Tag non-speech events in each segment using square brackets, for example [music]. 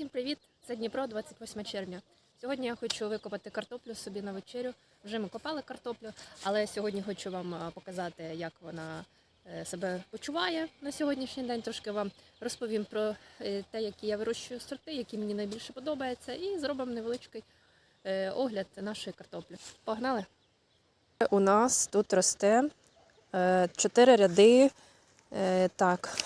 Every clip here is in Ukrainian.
Всім привіт! Це Дніпро, 28 червня. Сьогодні я хочу викопати картоплю собі на вечерю. Вже ми копали картоплю, але сьогодні хочу вам показати, як вона е, себе почуває на сьогоднішній день. Трошки вам розповім про е, те, які я вирощую сорти, які мені найбільше подобаються, і зробимо невеличкий е, огляд нашої картоплі. Погнали! У нас тут росте е, чотири ряди. е, Так,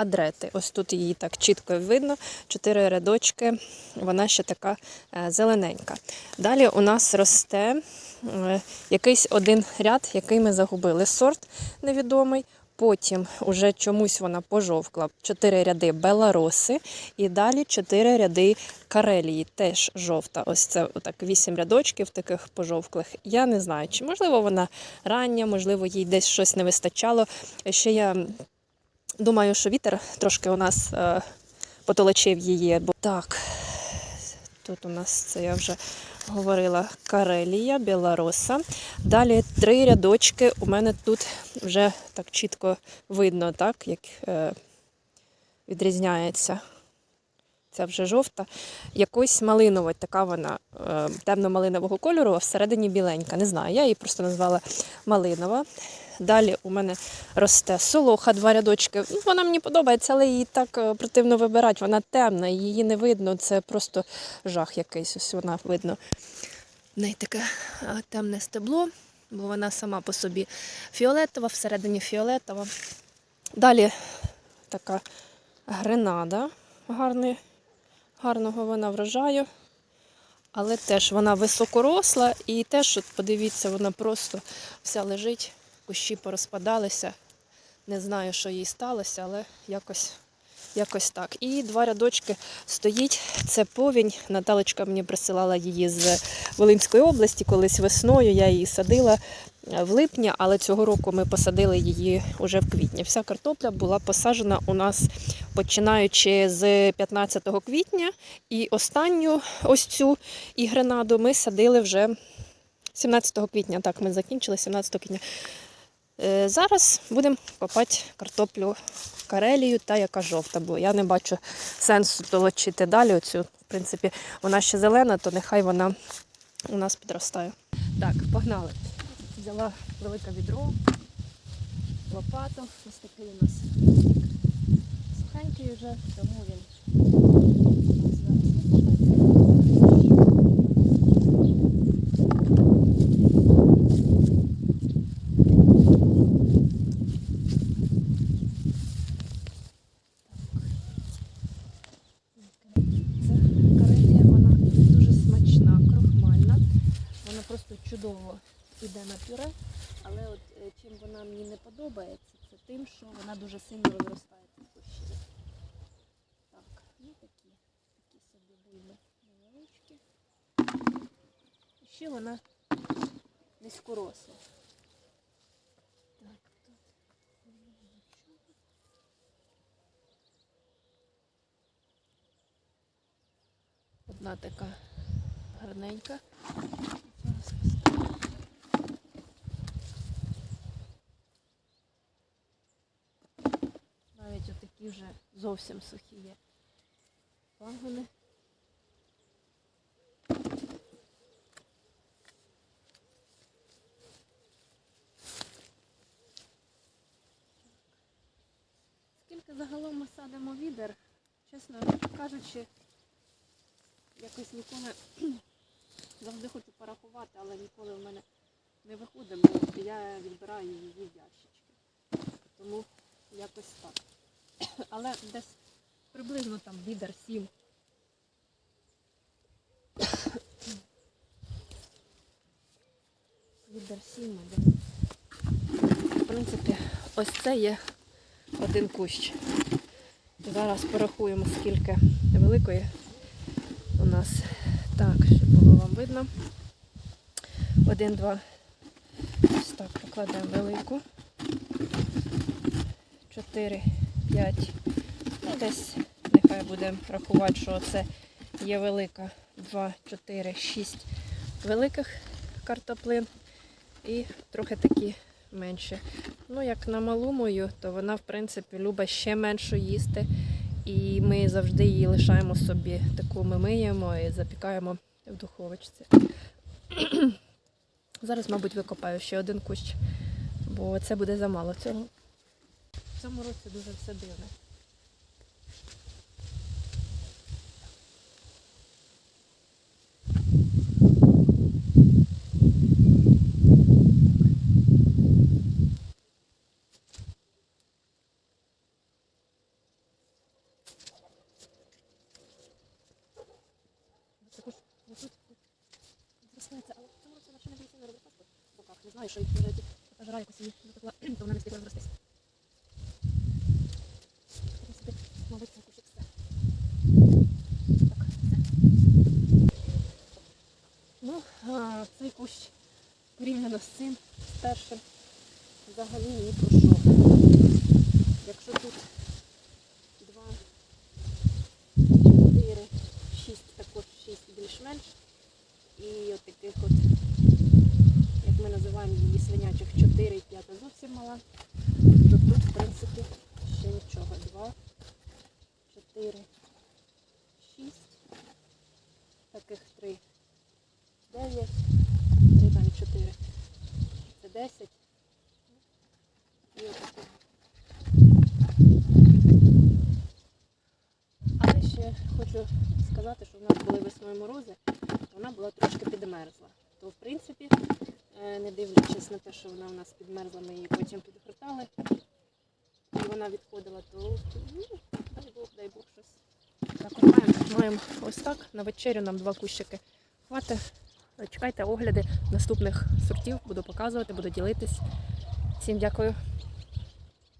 адрети. Ось тут її так чітко видно. Чотири рядочки, вона ще така е, зелененька. Далі у нас росте е, якийсь один ряд, який ми загубили. Сорт невідомий. Потім уже чомусь вона пожовкла. Чотири ряди белароси, і далі чотири ряди карелії, теж жовта. Ось це отак вісім рядочків таких пожовклих. Я не знаю, чи можливо вона рання, можливо, їй десь щось не вистачало. Ще я Думаю, що вітер трошки у нас е, потолочив її. Бо... Так, тут у нас це я вже говорила Карелія, Білороса. Далі три рядочки. У мене тут вже так чітко видно, так, як е, відрізняється. Це вже жовта. Якось малинова, така вона е, темно-малинового кольору, а всередині біленька. Не знаю, я її просто назвала малинова. Далі у мене росте солоха, два рядочки. Ну, Вона мені подобається, але її так е, противно вибирати. Вона темна, її не видно. Це просто жах якийсь. Ось вона видно. В неї таке е, темне стебло, бо вона сама по собі фіолетова, всередині фіолетова. Далі така гренада гарний, гарного вона врожаю. Але теж вона високоросла і теж, от подивіться, вона просто вся лежить, кущі порозпадалися. Не знаю, що їй сталося, але якось, якось так. І два рядочки стоїть. Це повінь. Наталочка мені присилала її з Волинської області колись весною. Я її садила е, в липні, але цього року ми посадили її уже в квітні. Вся картопля була посаджена у нас починаючи з 15 квітня. І останню ось цю і гренаду ми садили вже 17 квітня. Так, ми закінчили 17 квітня. Е, Зараз будемо копати картоплю карелію та яка жовта, бо я не бачу сенсу толочити далі. Оцю, в принципі, вона ще зелена, то нехай вона у нас підростає. Так, погнали. Взяла велике відро, лопату. Ось такий у нас сухенький вже, тому він у нас зараз Це карелія, вона дуже смачна, крохмальна. Вона просто чудово йде на пюре. Але от е, чим вона мені не подобається, це тим, що вона дуже сильно розростає ці кущі. Так, ну такі, такі собі буйни невеличкі. І ще вона низькоросла. Так, тут. Одна така гарненька. Зараз поставлю. Навіть отакі вже зовсім сухі є пагони. Скільки загалом ми садимо відер, чесно кажучи, якось ніколи [clears throat] завжди хочу порахувати, але ніколи в мене не виходить, я відбираю її ящички. Тому якось так. [coughs] Але десь приблизно там відер сім. [coughs] Відер сім, мабуть. В принципі, ось це є один кущ. Зараз порахуємо, скільки великої у нас. Так, щоб було вам видно. Один, два. Ось так покладемо велику. Чотири, п'ять. Ну, десь нехай будемо рахувати, що це є велика. Два, чотири, шість великих картоплин і трохи такі менші. Ну, як на малу мою, то вона, в принципі, любить ще меншу їсти. І ми завжди її лишаємо собі. Таку ми миємо і запікаємо в духовочці. [clears throat] Зараз, мабуть, викопаю ще один кущ, бо це буде замало цього. В цьому році дуже все дивне. Знаю, що їх вже така якось її допекла, [clears throat] то вона не встигла зростись. В принципі, Ну, цей кущ порівняно з цим, з першим, взагалі ні про що. Якщо тут два, чотири, шість, також шість більш-менш. І от таких от, як ми називаємо її свинячих 4 і 5 зовсім мала. То тут, в принципі, ще нічого. 2, 4, 6. Таких 3, 9, 3 навіть 4. Це 10. І отакі. Але ще хочу сказати, що в нас були весною морози, вона була трошки підмерзла. То, в принципі, е, не дивлячись на те, що вона у нас підмерзла, ми її потім підгортали, і вона відходила, то ну, от маємо, маємо ось так. На вечерю нам два кущики Хвати. Чекайте огляди наступних сортів, буду показувати, буду ділитись. Всім дякую.